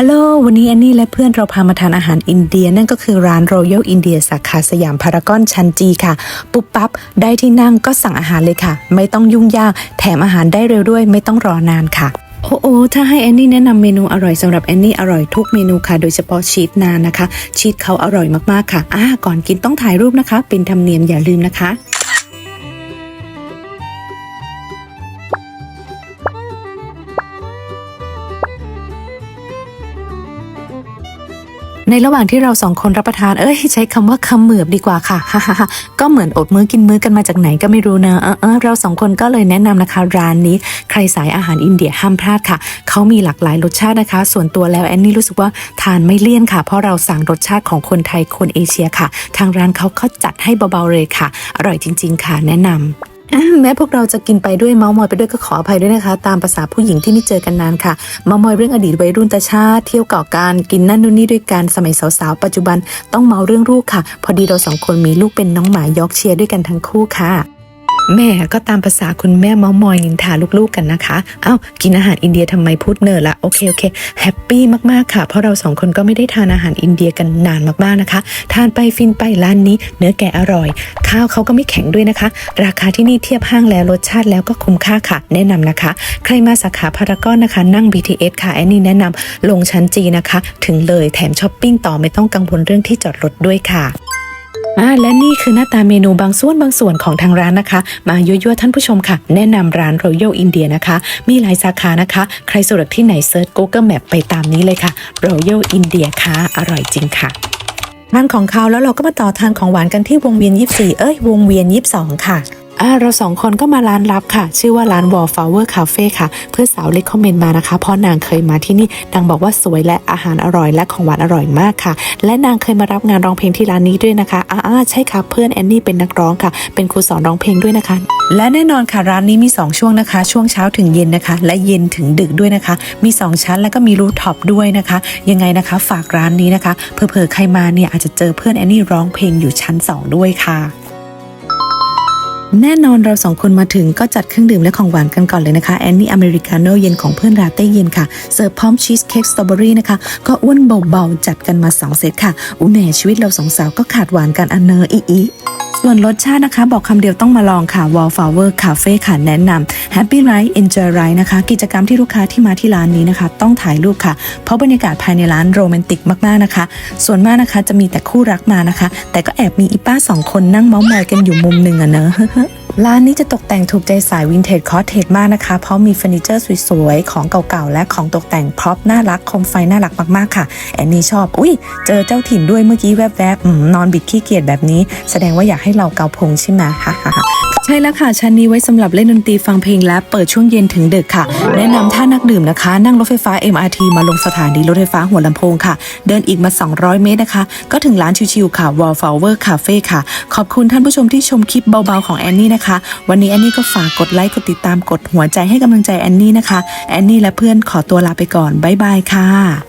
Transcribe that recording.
ฮัลโหล วันนี้แอนนี่และเพื่อนเราพามาทานอาหารอินเดีย นั่นก็คือร้าน Royal India สาขาสยามพารากอนชันจีค่ะ ปุ๊บปั๊บ ได้ที่นั่งก็สั่งอาหารเลยค่ะ ไม่ต้องยุ่งยาก แถมอาหารได้เร็วด้วย ไม่ต้องรอนานค่ะโอ้โอถ้าให้แอนนี่แนะนำเมนูอร่อยสำหรับแอนนี่อร่อยทุกเมนูค่ะ โดยเฉพาะชีสนานนะคะ ชีสเขาอร่อยมากๆค่ะอ่าก่อนกินต้องถ่ายรูปนะคะ เป็นธรรมเนียมอย่าลืมนะคะ ในระหว่างที่เราสองคนรับประทานเอ้ยใช้คำว่าคำเหมือบดีกว่าค่ะก็เหมือนอดมื้อกินมื้อกันมาจากไหนก็ไม่รู้นะเออเออเราสองคนก็เลยแนะนำนะคะ ร้านนี้ใครสายอาหารอินเดียห้ามพลาดค่ะเขามีหลากหลายรสชาตินะคะ ส่วนตัวแล้วแอนนี่รู้สึกว่าทานไม่เลี่ยนค่ะ เพราะเราสั่งรสชาติของคนไทยคนเอเชียค่ะ ทางร้านเขาก็จัดให้เบาๆเลยค่ะ อร่อยจริง ๆ ค่ะแนะนำอะ แม้พวกเราจะกินไปด้วยเมาส์มอยไปด้วยก็ขออภัยด้วยนะคะ ตามภาษาผู้หญิงที่ไม่เจอกันนานค่ะเมาส์มอยเรื่องอดีตวัยรุ่นตาชาติเที่ยวเก่าการกินนั่นนู่นนี่ด้วยกันสมัยสาวๆปัจจุบันต้องเมาเรื่องลูกค่ะ พอดีเราสองคนมีลูกเป็นน้องหมายอกเชียร์ด้วยกันทั้งคู่ค่ะ แม่ก็ตามภาษาคุณแม่เมาส์มอยนินทาลูกๆกันนะคะ เอ้ากินอาหารอินเดียทำไมพูดเนอละโอเคโอเคแฮปปี้มากๆค่ะ เพราะเราสองคนก็ไม่ได้ทานอาหารอินเดียกันนานมากๆนะคะ ทานไปฟินไปร้านนี้ เนื้อแกะอร่อย ข้าวเขาก็ไม่แข็งด้วยนะคะ ราคาที่นี่เทียบห้างแล้วรสชาติแล้วก็คุ้มค่าค่ะ แนะนำนะคะ ใครมาสาขาพารากอนนะคะ นั่ง BTS ค่ะแอนนี่แนะนำลงชั้นจีนะคะ ถึงเลยแถมช้อปปิ้งต่อไม่ต้องกังวลเรื่องที่จอดรถด้วยค่ะ มาและนี่คือหน้าตาเมนูบางส่วนบางส่วนของทางร้านนะคะ มายั่วๆท่านผู้ชมค่ะ แนะนำร้าน Royal India นะคะ มีหลายสาขานะคะ ใครสะดวกที่ไหนเซิร์ช Google Map ไปตามนี้เลยค่ะ Royal India ค่ะ อร่อยจริงค่ะทานของเขาแล้วเราก็มาต่อทานของหวานกันที่วงเวียน 24 เอ้ยวงเวียน 22 ค่ะ อ่าเราสองคนก็มาร้านลับค่ะ ชื่อว่าร้าน Wallflower Cafe ค่ะ เพื่อนสาวเล็กคอมเมนต์มานะคะ เพราะนางเคยมาที่นี่ นางบอกว่าสวยและอาหารอร่อยและของหวานอร่อยมากค่ะ และนางเคยมารับงานร้องเพลงที่ร้านนี้ด้วยนะคะอ่าอาใช่ค่ะเพื่อนแอนนี่เป็นนักร้องค่ะ เป็นครูสอนร้องเพลงด้วยนะคะ และแน่นอนค่ะร้านนี้มี 2 ช่วงนะคะ ช่วงเช้าถึงเย็นนะคะ และเย็นถึงดึกด้วยนะคะ มี 2 ชั้นแล้วก็มีรูฟท็อปด้วยนะคะ ยังไงนะคะ ฝากร้านนี้นะคะเผื่อๆใครมาเนี่ยอาจจะเจอเพื่อนแอนนี่ร้องเพลงอยู่ชั้น 2 ด้วยค่ะ แน่นอนเราสองคนมาถึงก็จัดเครื่องดื่มและของหวานกันก่อนเลยนะคะแอนนี่อเมริกาโน่เย็นของเพื่อนราเต้เย็นค่ะ เสิร์ฟพร้อมชีสเค้กสตรอเบอรี่นะคะ ก็อ้วนเบาๆ จัดกันมา2เซตค่ะ อุ้แหน่ชีวิตเราสองสาวก็ขาดหวานกันอันเนออีอี ส่วนรสชาตินะคะ บอกคำเดียวต้องมาลองค่ะ Wallflower Cafe ค่ะแนะนำ Happy Ride Enjoy Ride นะคะ กิจกรรมที่ลูกค้าที่มาที่ร้านนี้นะคะ ต้องถ่ายรูปค่ะ เพราะบรรยากาศภายในร้านโรแมนติกมากๆนะคะ ส่วนมากนะคะจะมีแต่คู่รักมานะคะ แต่ก็แอบมีอีป้าสองคนนั่งเมาส์มอยกันอยู่มุมหนึ่งอะเนอะร้านนี้จะตกแต่งถูกใจสายวินเทจคอร์เทจมากนะคะ เพราะมีเฟอร์นิเจอร์สวยๆ ของเก่าๆ และของตกแต่งพร็อพน่ารัก คมไฟน่ารักมากๆค่ะ แอนนี่ชอบ อุ้ยเจอเจ้าถิ่นด้วยเมื่อกี้แวบๆนอนบิดขี้เกียจแบบนี้ แสดงว่าอยากให้เราเกาพงใช่ไหมฮ่า ใช่แล้วค่ะชั้นนี้ไว้สำหรับเล่นดนตรีฟังเพลงและเปิดช่วงเย็นถึงดึกค่ะ แนะนำถ้านักดื่มนะคะ นั่งรถไฟฟ้า MRT มาลงสถานีรถไฟฟ้าหัวลำโพงค่ะ เดินอีกมา 200 เมตรนะคะ ก็ถึงร้านชิวๆค่ะ Wallflower Cafe ค่ะ ขอบคุณท่านผู้ชมที่ชมคลิปเบาๆของแอนนี่นะคะ วันนี้แอนนี่ก็ฝากกดไลค์กดติดตามกดหัวใจให้กำลังใจแอนนี่นะคะแอนนี่และเพื่อนขอตัวลาไปก่อนบ๊ายบายค่ะ